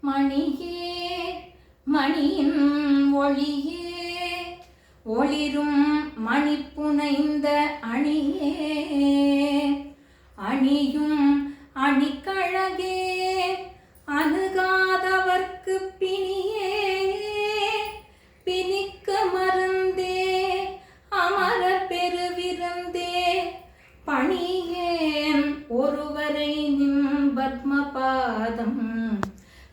மணியே மணியின் ஒளியே ஒளிரும் மணி புனைந்த அணியே. அணியும் அணிக்கழகே அணுகாதவர்க்கு பிணியே. பிணிக்க மருந்தே அமர பெருவிருந்தே. பணியே ஒருவரை நின் பத்மபாதம்.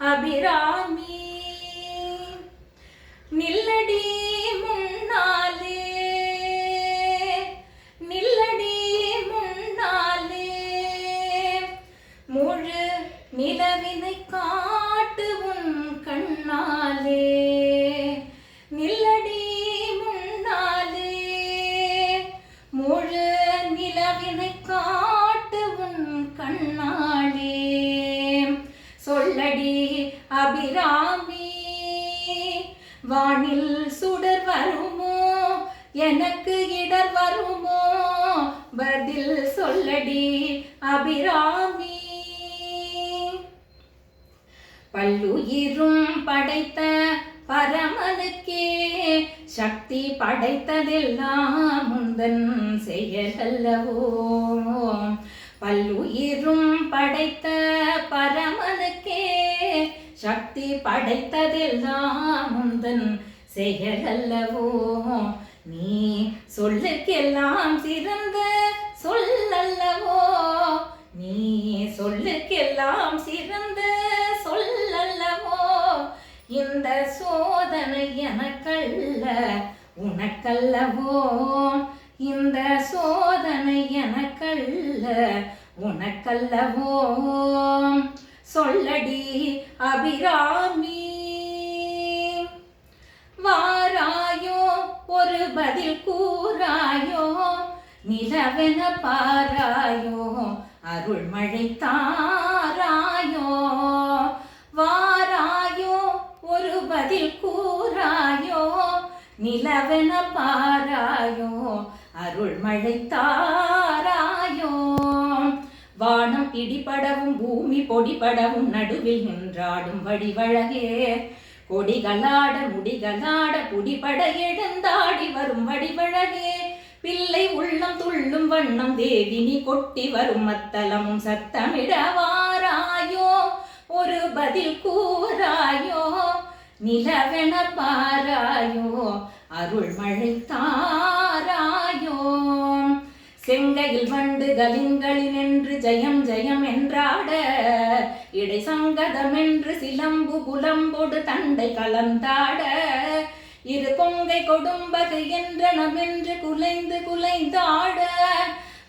அபிராமி சொல்லடி அபிராமி. வானில் சுடர் வருமோ? எனக்கு இடர் வருமோ? பதில் சொல்லடி அபிராமி. பல்லுயிரும் படைத்த பரமனுக்கே சக்தி படைத்ததெல்லாம் முந்தன் செயலல்லவோ? பல்லுயிரும் படைத்த பரமனுக்கே சக்தி படைத்ததெல்லாம் முந்தன் செயலல்லவோ? நீ சொல்லுக்கெல்லாம் சிறந்த சொல்லல்லவோ? நீ சொல்லுக்கெல்லாம் சிறந்த சொல்லல்லவோ? இந்த சோதனை எனக்கல்ல உனக்கல்லவோ? இந்த சோதனை எனக்கல்ல உனக்கல்லவோ? சொல்லடி அபிராமி. வாராயோ ஒரு பதில் கூறாயோ நிலவென பாராயோ அருள்மழை தாராயோ. வாராயோ ஒரு பதில் கூறாயோ நிலவென பாராயோ அருள் மழை தாராயோ வானம் இடிபடவும் பூமி பொடிபடவும் நடுவில் நின்றாடும் வடிவழகே. கொடிகளாட முடிகளாட புடிபட எழுந்தாடி வரும் வடிவழகே. பிள்ளை உள்ளம் துள்ளும் வண்ணம் தேவினி கொட்டி வரும் மத்தலமும் சத்தமிடவாராயோ ஒரு பதில் கூறாயோ நிலவென பாராயோ. அருள்மழை தாராயோ செங்கையில் வண்டு கலிங்களில் என்று ஜெயம் ஜெயம் என்றாட இடை சங்கதம் என்று சிலம்பு குலம்பொடு தண்டை கலந்தாட இரு கொங்கை கொடும்பகு என்றனமென்று குலைந்து குலைந்தாட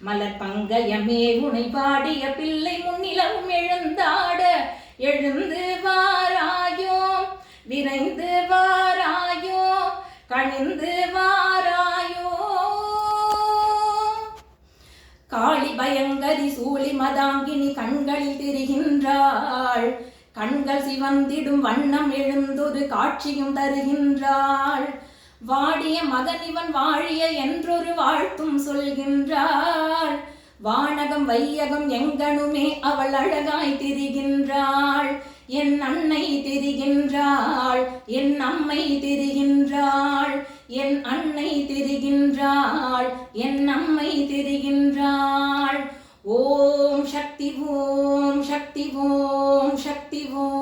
மலர் பங்கயமே உனை பாடிய பிள்ளை முன்னிலவும் எழுந்தாட எழுந்து வாராயோ விரைந்து வாராயோ கணிந்து காளி பயங்கரி சூழி மதாங்கினி கண்களில் திரிகின்றாள். கண்கள் சிவந்திடும் வண்ணம் எழுந்தொரு காட்சியும் தருகின்றாள். வாடிய மகனிவன் வாழிய என்றொரு வாழ்த்தும் சொல்கின்றாள். வானகம் வையகம் எங்கனுமே அவள் அழகாய் திரிகின்றாள். என் அன்னை திரிகின்றாள் என் அம்மை திரிகின்றாள். என் அன்னை தெரிகின்றாள் என் அம்மை தெரிகின்றாள். ஓம் சக்தி ஓம் சக்தி ஓம் சக்தி ஓம்